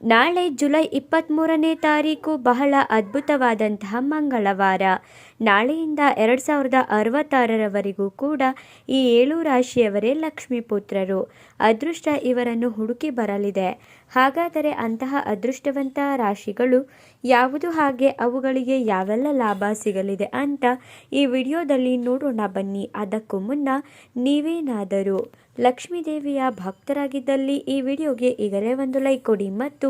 ನಾಳೆ ಜುಲೈ ಇಪ್ಪತ್ತ್ಮೂರನೇ ತಾರೀಕು ಬಹಳ ಅದ್ಭುತವಾದಂತಹ ಮಂಗಳವಾರ. ನಾಳೆಯಿಂದ ಎರಡು ಸಾವಿರದ ಅರವತ್ತಾರರವರೆಗೂ ಕೂಡ ಈ ಏಳು ರಾಶಿಯವರೇ ಲಕ್ಷ್ಮಿ ಪುತ್ರರು ಅದೃಷ್ಟ ಇವರನ್ನು ಹುಡುಕಿ ಬರಲಿದೆ. ಹಾಗಾದರೆ ಅಂತಹ ಅದೃಷ್ಟವಂತ ರಾಶಿಗಳು ಯಾವುದು ಹಾಗೆ ಅವುಗಳಿಗೆ ಯಾವೆಲ್ಲ ಲಾಭ ಸಿಗಲಿದೆ ಅಂತ ಈ ವಿಡಿಯೋದಲ್ಲಿ ನೋಡೋಣ ಬನ್ನಿ. ಅದಕ್ಕೂ ಮುನ್ನ ನೀವೇನಾದರೂ ಲಕ್ಷ್ಮೀದೇವಿಯ ಭಕ್ತರಾಗಿದ್ದಲ್ಲಿ ಈ ವಿಡಿಯೋಗೆ ಈಗಲೇ ಒಂದು ಲೈಕ್ ಕೊಡಿ ಮತ್ತು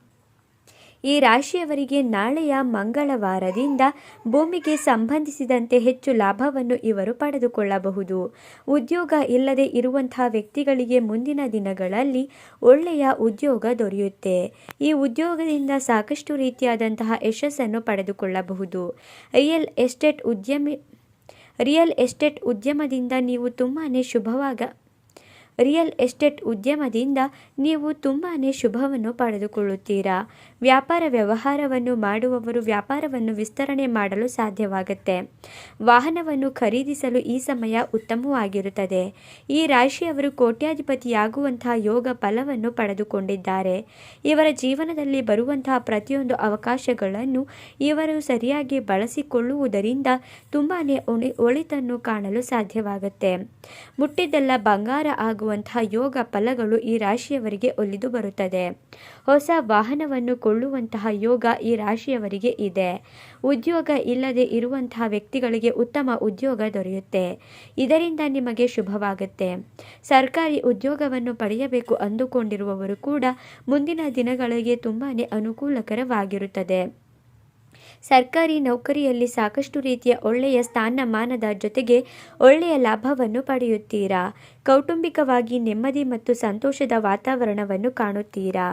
ಈ ರಾಶಿಯವರಿಗೆ ನಾಳೆಯ ಮಂಗಳವಾರದಿಂದ ಭೂಮಿಗೆ ಸಂಬಂಧಿಸಿದಂತೆ ಹೆಚ್ಚು ಲಾಭವನ್ನು ಇವರು ಪಡೆದುಕೊಳ್ಳಬಹುದು. ಉದ್ಯೋಗ ಇಲ್ಲದೆ ಇರುವಂತಹ ವ್ಯಕ್ತಿಗಳಿಗೆ ಮುಂದಿನ ದಿನಗಳಲ್ಲಿ ಒಳ್ಳೆಯ ಉದ್ಯೋಗ ದೊರೆಯುತ್ತೆ. ಈ ಉದ್ಯೋಗದಿಂದ ಸಾಕಷ್ಟು ರೀತಿಯಾದಂತಹ ಯಶಸ್ಸನ್ನು ಪಡೆದುಕೊಳ್ಳಬಹುದು. ರಿಯಲ್ ಎಸ್ಟೇಟ್ ಉದ್ಯಮಿ, ರಿಯಲ್ ಎಸ್ಟೇಟ್ ಉದ್ಯಮದಿಂದ ನೀವು ತುಂಬಾ ಶುಭವಾಗ ರಿಯಲ್ ಎಸ್ಟೇಟ್ ಉದ್ಯಮದಿಂದ ನೀವು ತುಂಬಾ ಶುಭವನ್ನು ಪಡೆದುಕೊಳ್ಳುತ್ತೀರಾ? ವ್ಯಾಪಾರ ವ್ಯವಹಾರವನ್ನು ಮಾಡುವವರು ವ್ಯಾಪಾರವನ್ನು ವಿಸ್ತರಣೆ ಮಾಡಲು ಸಾಧ್ಯವಾಗುತ್ತೆ. ವಾಹನವನ್ನು ಖರೀದಿಸಲು ಈ ಸಮಯ ಉತ್ತಮವಾಗಿರುತ್ತದೆ. ಈ ರಾಶಿಯವರು ಕೋಟ್ಯಾಧಿಪತಿಯಾಗುವಂತಹ ಯೋಗ ಫಲವನ್ನು ಪಡೆದುಕೊಂಡಿದ್ದಾರೆ. ಇವರ ಜೀವನದಲ್ಲಿ ಬರುವಂತಹ ಪ್ರತಿಯೊಂದು ಅವಕಾಶಗಳನ್ನು ಇವರು ಸರಿಯಾಗಿ ಬಳಸಿಕೊಳ್ಳುವುದರಿಂದ ತುಂಬಾ ಒಳಿತನ್ನು ಕಾಣಲು ಸಾಧ್ಯವಾಗುತ್ತೆ. ಮುಟ್ಟಿದ್ದೆಲ್ಲ ಬಂಗಾರ ಆಗುವಂತಹ ಯೋಗ ಫಲಗಳು ಈ ರಾಶಿಯವರಿಗೆ ಒಲಿದು ಬರುತ್ತದೆ. ಹೊಸ ವಾಹನವನ್ನು ಕೊಳ್ಳುವಂತಹ ಯೋಗ ಈ ರಾಶಿಯವರಿಗೆ ಇದೆ. ಉದ್ಯೋಗ ಇಲ್ಲದೆ ಇರುವಂತಹ ವ್ಯಕ್ತಿಗಳಿಗೆ ಉತ್ತಮ ಉದ್ಯೋಗ ದೊರೆಯುತ್ತೆ. ಇದರಿಂದ ನಿಮಗೆ ಶುಭವಾಗುತ್ತೆ. ಸರ್ಕಾರಿ ಉದ್ಯೋಗವನ್ನು ಪಡೆಯಬೇಕು ಅಂದುಕೊಂಡಿರುವವರು ಕೂಡ ಮುಂದಿನ ದಿನಗಳಿಗೆ ತುಂಬಾ ಅನುಕೂಲಕರವಾಗಿರುತ್ತದೆ. ಸರ್ಕಾರಿ ನೌಕರಿಯಲ್ಲಿ ಸಾಕಷ್ಟು ರೀತಿಯ ಒಳ್ಳೆಯ ಸ್ಥಾನಮಾನದ ಜೊತೆಗೆ ಒಳ್ಳೆಯ ಲಾಭವನ್ನು ಪಡೆಯುತ್ತೀರಾ? ಕೌಟುಂಬಿಕವಾಗಿ ನೆಮ್ಮದಿ ಮತ್ತು ಸಂತೋಷದ ವಾತಾವರಣವನ್ನು ಕಾಣುತ್ತೀರಾ?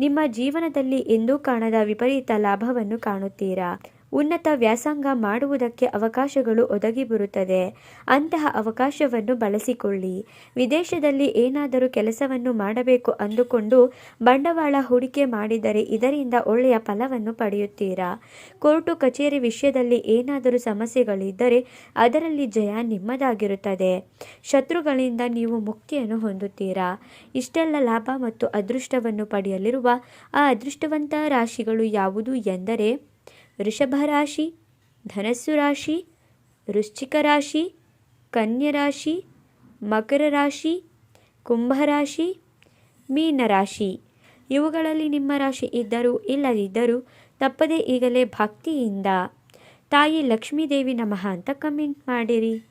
ನಿಮ್ಮ ಜೀವನದಲ್ಲಿ ಎಂದೂ ಕಾಣದ ವಿಪರೀತ ಲಾಭವನ್ನು ಕಾಣುತ್ತೀರಾ? ಉನ್ನತ ವ್ಯಾಸಂಗ ಮಾಡುವುದಕ್ಕೆ ಅವಕಾಶಗಳು ಒದಗಿ ಬರುತ್ತದೆ. ಅಂತಹ ಅವಕಾಶವನ್ನು ಬಳಸಿಕೊಳ್ಳಿ. ವಿದೇಶದಲ್ಲಿ ಏನಾದರೂ ಕೆಲಸವನ್ನು ಮಾಡಬೇಕು ಅಂದುಕೊಂಡು ಬಂಡವಾಳ ಹೂಡಿಕೆ ಮಾಡಿದರೆ ಇದರಿಂದ ಒಳ್ಳೆಯ ಫಲವನ್ನು ಪಡೆಯುತ್ತೀರಾ? ಕೋರ್ಟು ಕಚೇರಿ ವಿಷಯದಲ್ಲಿ ಏನಾದರೂ ಸಮಸ್ಯೆಗಳಿದ್ದರೆ ಅದರಲ್ಲಿ ಜಯ ನಿಮ್ಮದಾಗಿರುತ್ತದೆ. ಶತ್ರುಗಳಿಂದ ನೀವು ಮುಕ್ತಿಯನ್ನು ಹೊಂದುತ್ತೀರಾ? ಇಷ್ಟೆಲ್ಲ ಲಾಭ ಮತ್ತು ಅದೃಷ್ಟವನ್ನು ಪಡೆಯಲಿರುವ ಆ ಅದೃಷ್ಟವಂತ ರಾಶಿಗಳು ಯಾವುದು ಎಂದರೆ ವೃಷಭ ರಾಶಿ, ಧನಸ್ಸು ರಾಶಿ, ವೃಶ್ಚಿಕ ರಾಶಿ ಕನ್ಯರಾಶಿ ಮಕರ ರಾಶಿ ಕುಂಭರಾಶಿ ಮೀನರಾಶಿ ಇವುಗಳಲ್ಲಿ ನಿಮ್ಮ ರಾಶಿ ಇದ್ದರೂ ಇಲ್ಲದಿದ್ದರೂ ತಪ್ಪದೇ ಈಗಲೇ ಭಕ್ತಿಯಿಂದ ತಾಯಿ ಲಕ್ಷ್ಮೀದೇವಿ ನಮಃ ಅಂತ ಕಮೆಂಟ್ ಮಾಡಿರಿ.